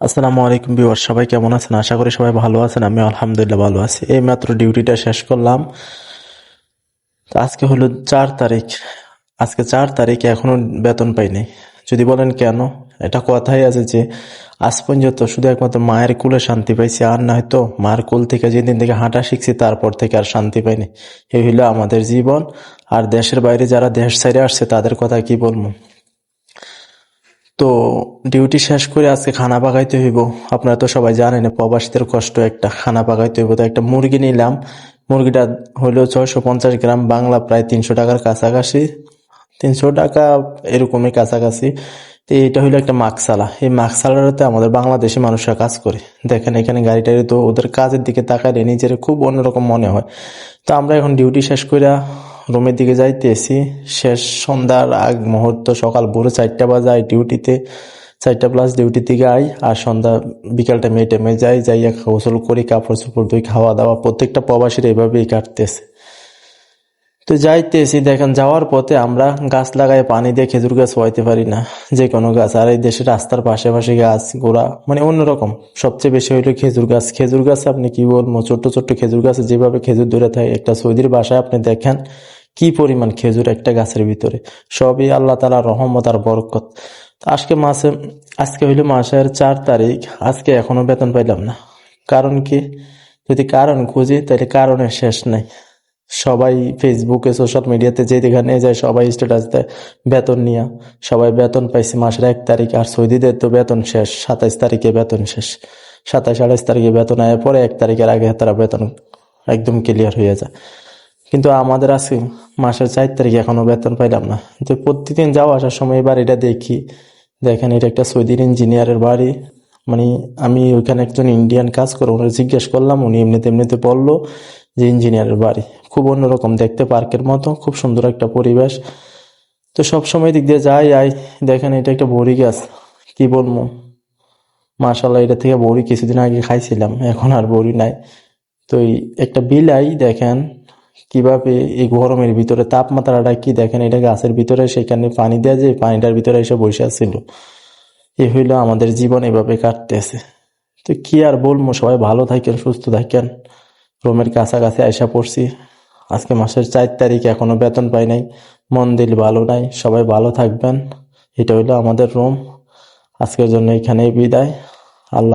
আসসালামু আলাইকুম বিওয়ার সবাই কেমন আছেন? আশা করি সবাই ভালো আছেন আমি আলহামদুলিল্লাহ ভালো আছি। এই মাত্র ডিউটিটা শেষ করলাম। আজকে হলো চার তারিখ। আজকে চার তারিখ এখনও বেতন পাইনি যদি বলেন কেন? এটা কথাই আছে যে, আজ পর্যন্ত শুধু একমাত্র মায়ের কুলে শান্তি পাইছি, আর না হয়তো মায়ের কুল থেকে যেদিন থেকে হাঁটা শিখছি, তারপর থেকে আর শান্তি পাইনি। এই হইল আমাদের জীবন, আর দেশের বাইরে যারা দেশ সাইডে আসছে, তাদের কথা কি বলব? তো ডিউটি শেষ করে আজকে খানা পাকাইতে হইব। আপনারা তো সবাই জানেন, প্রবাসীদের কষ্ট একটা খানা পাকাইতে হইব। তো একটা মুরগি নিলাম। মুরগিটা হইল ছয়শো পঞ্চাশ গ্রাম, বাংলা প্রায় তিনশো টাকার কাছাকাছি। তিনশো টাকা এরকমই কাছাকাছি। তো এটা হইল একটা মাকসালা। এই মাকসালাটাতে আমাদের বাংলাদেশি মানুষরা কাজ করে। দেখেন, এখানে গাড়ি টাড়ি তো ওদের কাজের দিকে তাকাইলে নিজের খুব অন্যরকম মনে হয়। তো আমরা এখন ডিউটি শেষ করে রুমের দিকে যাইতেছি। শেষ সন্ধ্যার আগ মুহূর্ত সকাল ভোরে চারটা বাজায় ডিউটিতে। চারটা প্লাস ডিউটি থেকে আই, আর সন্ধ্যা বিকাল টাইমে এই টাইমে যাই, যাইয়া গোসল করি, কাপড় চোপড় ধুই, খাওয়া দাওয়া। প্রত্যেকটা প্রবাসীর এইভাবেই কাটতেছে। তো যাইতেছি, দেখেন যাওয়ার পথে আমরা গাছ লাগাই পানি দিয়ে খেজুর গাছ হইতে পারি না। যে কোনো গাছ, আর এই দেশের রাস্তার পাশে পাশে গাছ গোড়া মানে অন্যরকম। সবচেয়ে বেশি হইল খেজুর গাছ। খেজুর গাছ আপনি কি বলব, ছোট্ট ছোট্ট খেজুর গাছে যেভাবে খেজুর ধরে থাকে, একটা সৌদির বাসায় আপনি দেখেন কি পরিমাণ খেজুর একটা গাছের ভিতরে? সবই আল্লাহ তালা রহমত আর বরকত। আজকে মাসে, আজকে হইল মাসের চার তারিখ, আজকে এখনও বেতন পাইলাম না। কারণ কি? যদি কারণ খুঁজি, তাহলে কারণের শেষ নাই। সবাই ফেসবুকে, সোশ্যাল মিডিয়াতে যে যেখানে যায়, সবাই স্ট্যাটাস দেয়, বেতন নিয়ে। সবাই বেতন পাইছে মাসের এক তারিখ, আর সৌদিদের তো বেতন শেষ, সাতাইশ তারিখে বেতন শেষ। সাতাইশ আঠাইশ তারিখে বেতন আয় পরে এক তারিখের আগে তারা বেতন একদম ক্লিয়ার হয়ে যায়। কিন্তু আমাদের আজকে মাসের চার তারিখে এখনও বেতন পাইলাম না। তো প্রতিদিন যাওয়া আসার সময় এবার এটা দেখি। দেখেন, এটা একটা সৌদির ইঞ্জিনিয়ারের বাড়ি। মানে আমি ওইখানে একজন ইন্ডিয়ান কাজ করে, ওনার জিজ্ঞেস করলাম, উনি এমনিতে এমনিতে বলল যে ইঞ্জিনিয়ারের বাড়ি। খুব অন্যরকম দেখতে, পার্কের মতো, খুব সুন্দর একটা পরিবেশ। তো সব সময় দিক দিয়ে যাই, আই, দেখেন, এটা একটা বড়ি গাছ। কি বলব? মাশাল্লাহ এটা থেকে বড়ি কিছুদিন আগে খাইছিলাম, এখন আর বড়ি নাই। তো এই একটা বিল বিলাই দেখেন কীভাবে এই গরমের ভিতরে তাপমাত্রাটা কি দেখেন? এটা গাছের ভিতরে, সেখানে পানি দেওয়া যায় পানিটার ভিতরে এসে বসে আছিল। এ হইল আমাদের জীবন এভাবে কাটতেছে। তো কি আর বলব, সবাই ভালো থাকেন, সুস্থ থাকেন। রুমের কাছাকাছি আইসা পড়ছি। আজকে মাসের চার তারিখ, এখনও বেতন পাই নাই, মন দিল ভালো নাই, সবাই ভালো থাকবেন। এটা হইল আমাদের রুম। আজকের জন্য এখানেই বিদায়। আল্লাহ